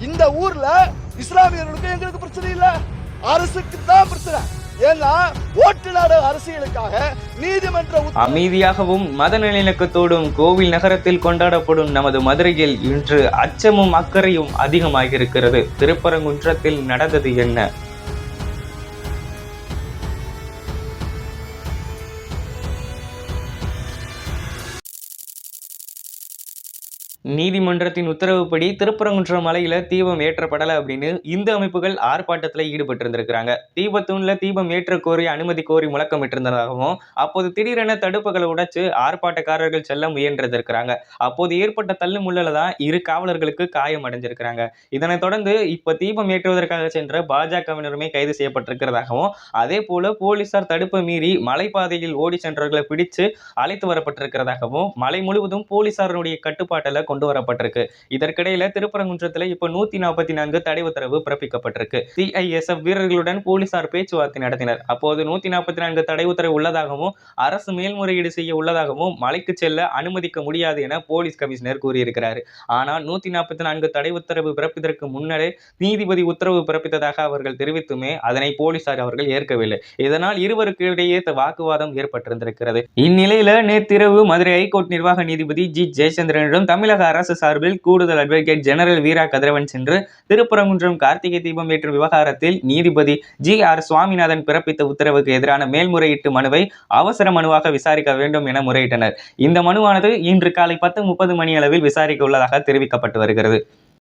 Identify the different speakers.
Speaker 1: இந்த ஊர்ல இஸ்லாமியர்களுக்கு எங்களுக்கு பிரச்சனை இல்ல. அரசுக்கு தான் பிரச்சனை. ஏன்னா ஓட்டு நாடு அரசியலுக்காக நீதிமன்ற
Speaker 2: அமைதியாகவும் மத நல்லிணக்கத்தோடும் கோவில் நகரத்தில் கொண்டாடப்படும் நமது மதுரையில் இன்று அச்சமும் அக்கறையும் அதிகமாகியிருக்கிறது. திருப்பரங்குன்றத்தில் நடந்தது என்ன? நீதிமன்றத்தின் உத்தரவுப்படி திருப்பரங்குன்றம் மலையில தீபம் ஏற்றப்படலை அப்படின்னு இந்து அமைப்புகள் ஆர்ப்பாட்டத்தில் ஈடுபட்டு இருந்திருக்கிறாங்க தீபத்தூண்ல தீபம் ஏற்ற கோரி அனுமதி கோரி முழக்கமிட்டிருந்ததாகவும் அப்போது திடீரென தடுப்புகளை உடைச்சு ஆர்ப்பாட்டக்காரர்கள் செல்ல முயன்றிருக்கிறாங்க அப்போது ஏற்பட்ட தள்ளு முள்ளல தான் இரு காவலர்களுக்கு காயம் அடைஞ்சிருக்கிறாங்க. இதனைத் தொடர்ந்து இப்ப தீபம் ஏற்றுவதற்காக சென்ற பாஜகவினருமே கைது செய்யப்பட்டிருக்கிறதாகவும் அதே போல போலீசார் தடுப்பை மீறி மலைப்பாதையில் ஓடி சென்றவர்களை பிடிச்சு அழைத்து வரப்பட்டிருக்கிறதாகவும் மலை முழுவதும் போலீசாரனுடைய கட்டுப்பாட்டில் கொண்டு வரப்பட்டிருக்கு இதற்கிடையில திருப்பரங்குன்றத்துல இப்ப நூத்தி நாற்பத்தி நான்கு தடை உத்தரவு பிறப்பிக்கப்பட்டிருக்கு. சிஐஎஸ்எஃப் வீரர்களுடன் போலீசார் பேச்சுவார்த்தை நடத்தினர். அப்போது நூத்தி நாற்பத்தி நான்கு தடை உத்தரவு உள்ளதாகவும் அரசு மேல்முறையீடு செய்ய உள்ளதாகவும் மலைக்கு செல்ல அனுமதிக்க முடியாது என போலீஸ் கமிஷனர் கூறியிருக்கிறார். ஆனால் நூத்தி நாற்பத்தி நான்கு தடை உத்தரவு பிறப்பதற்கு முன்னரே நீதிபதி உத்தரவு பிறப்பித்ததாக அவர்கள் தெரிவித்துமே அதனை போலீசார் அவர்கள் ஏற்கவில்லை. இதனால் இருவருக்கு இடையே வாக்குவாதம் ஏற்பட்டிருந்திருக்கிறது. இந்நிலையில நேற்றிரவு மதுரை ஹைகோர்ட் நிர்வாக நீதிபதி ஜி ஜெயச்சந்திரனிடம் தமிழக தமிழக அரசு சார்பில் கூடுதல் அட்வொகேட் ஜெனரல் வீரா கதிரவன் சென்று திருப்பரங்குன்றம் கார்த்திகை தீபம் ஏற்றும் விவகாரத்தில் நீதிபதி ஜி ஆர் சுவாமிநாதன் பிறப்பித்த உத்தரவுக்கு எதிரான மேல்முறையீட்டு மனுவை அவசர மனுவாக விசாரிக்க வேண்டும் என முறையிட்டனர். இந்த மனுவானது இன்று காலை பத்து முப்பது மணி அளவில் விசாரிக்க உள்ளதாக தெரிவிக்கப்பட்டு வருகிறது.